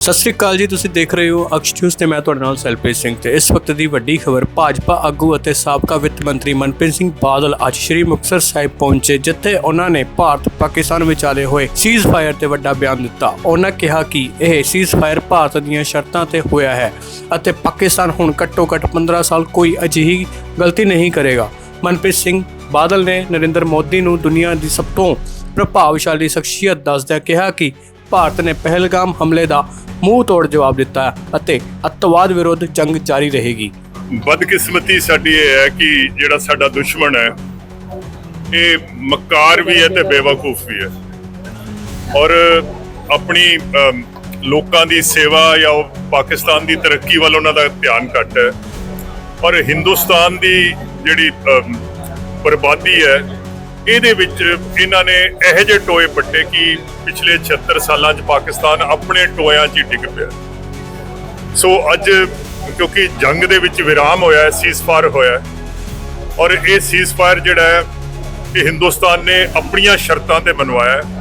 ਸਤਿ ਸ੍ਰੀ ਅਕਾਲ ਜੀ, ਤੁਸੀਂ ਦੇਖ ਰਹੇ ਹੋ ਅਕਸ਼ ਤੇ ਮੈਂ ਤੁਹਾਡੇ ਨਾਲ ਸੈਲਪ੍ਰੀਤ ਸਿੰਘ ਤੇ ਇਸ ਵਕਤ ਦੀ ਵੱਡੀ ਖਬਰ, ਭਾਜਪਾ ਆਗੂ ਅਤੇ ਸਾਬਕਾ ਵਿੱਤ ਮੰਤਰੀ ਮਨਪ੍ਰੀਤ ਸਿੰਘ ਬਾਦਲ ਅੱਜ ਸ਼੍ਰੀ ਮੁਕਤਸਰ ਸਾਹਿਬ ਪਹੁੰਚੇ, ਜਿੱਥੇ ਉਹਨਾਂ ਨੇ ਭਾਰਤ ਪਾਕਿਸਤਾਨ ਵਿਚਾਲੇ ਹੋਏ ਸੀਜ਼ ਫਾਇਰ ਤੇ ਵੱਡਾ ਬਿਆਨ ਦਿੱਤਾ। ਉਹਨਾਂ ਕਿਹਾ ਕਿ ਇਹ ਸੀਜ਼ ਫਾਇਰ ਭਾਰਤ ਦੀਆਂ ਸ਼ਰਤਾਂ ਤੇ ਹੋਇਆ ਹੈ ਅਤੇ ਪਾਕਿਸਤਾਨ ਹੁਣ ਘੱਟੋ ਘੱਟ 15 ਸਾਲ ਕੋਈ ਅਜਿਹੀ ਗਲਤੀ ਨਹੀਂ ਕਰੇਗਾ। ਮਨਪ੍ਰੀਤ ਸਿੰਘ ਬਾਦਲ ਨੇ ਨਰਿੰਦਰ ਮੋਦੀ ਨੂੰ ਦੁਨੀਆ ਦੀ ਸਭ ਤੋਂ ਪ੍ਰਭਾਵਸ਼ਾਲੀ ਸ਼ਖਸੀਅਤ ਦੱਸਦਿਆਂ ਕਿਹਾ ਕਿ ਭਾਰਤ ਨੇ ਪਹਿਲਗਾਮ ਹਮਲੇ ਦਾ ਮੂੰਹ ਤੋੜ ਜਵਾਬ ਦਿੱਤਾ ਅਤੇ ਅੱਤਵਾਦ ਵਿਰੁੱਧ ਜੰਗ ਜਾਰੀ ਰਹੇਗੀ। ਬਦਕਿਸਮਤੀ ਸਾਡੀ ਇਹ ਹੈ ਕਿ ਜਿਹੜਾ ਸਾਡਾ ਦੁਸ਼ਮਣ ਹੈ, ਇਹ ਮਕਾਰ ਵੀ ਹੈ ਤੇ ਬੇਵਕੂਫ ਵੀ ਹੈ। ਔਰ ਆਪਣੀ ਲੋਕਾਂ ਦੀ ਸੇਵਾ ਜਾਂ ਉਹ ਪਾਕਿਸਤਾਨ ਦੀ ਤਰੱਕੀ ਵੱਲ ਉਹਨਾਂ ਦਾ ਧਿਆਨ ਘੱਟ ਹੈ। ਔਰ ਹਿੰਦੁਸਤਾਨ ਦੀ ਜਿਹੜੀ ਬਰਬਾਦੀ ਹੈ ਇਹਦੇ ਵਿੱਚ ਇਹਨਾਂ ਨੇ ਇਹੋ ਜਿਹੇ ਟੋਏ ਪੱਟੇ ਕਿ ਪਿਛਲੇ 76 ਸਾਲਾਂ 'ਚ ਪਾਕਿਸਤਾਨ ਆਪਣੇ ਟੋਇਆਂ 'ਚ ਹੀ ਡਿੱਗ ਪਿਆ। ਸੋ ਅੱਜ ਕਿਉਂਕਿ ਜੰਗ ਦੇ ਵਿੱਚ ਵਿਰਾਮ ਹੋਇਆ ਹੈ ਸੀਜ਼ਫਾਇਰ ਹੋਇਆ ਹੈ ਔਰ ਇਹ ਸੀਜ਼ਫਾਇਰ ਜਿਹੜਾ ਹੈ, ਇਹ ਹਿੰਦੁਸਤਾਨ ਨੇ ਆਪਣੀਆਂ ਸ਼ਰਤਾਂ ਤੇ ਬਣਵਾਇਆ ਹੈ।